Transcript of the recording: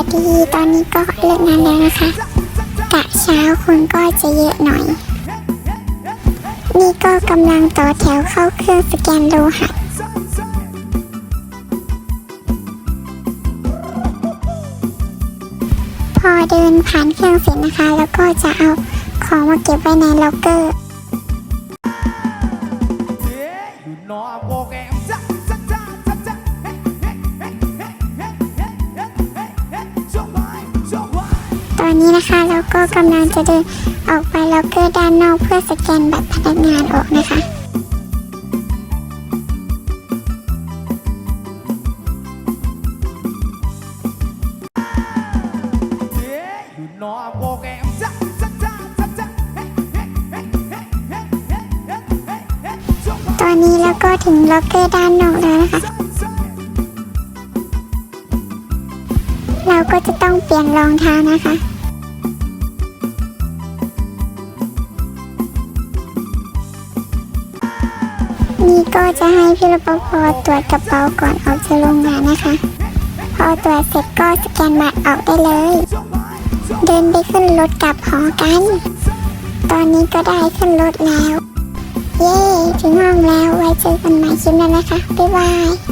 วัสดีตอนนี้ก็เลิกงานแล้วนะคะกะเช้าคนก็จะเยอะหน่อย นี่ก็กำลังต่อแถวเข้าเครื่องสแกนโลหะพอเดินผ่านเครื่องเสร็จนะคะ แล้วก็จะเอาของมาเก็บไว้ในล็อกเกอร์ ตอนนี้นะคะเราก็กำลังจะเดินออกไปล็อกเกอร์ด้านนอกเพื่อสแกนบัตรพนักงานออกนะคะตอนนี้แล้วก็ถึงล็อกเกอร์ด้านนอกแล้วนะคะ เราก็จะต้องเปลี่ยนรองเท้านะคะนี่ก็จะให้พี่รปภตรวจกระเป๋าก่อนออกจากโรงงานนะคะ พอตรวจเสร็จก็สแกนบัตรออกได้เลย เดินไปขึ้นรถกลับหอกัน ตอนนี้ก็ได้ขึ้นรถแล้ว เย้ ถึงห้องแล้วไว้เจอกันใหม่คลิปหน้านะคะ บ๊ายบาย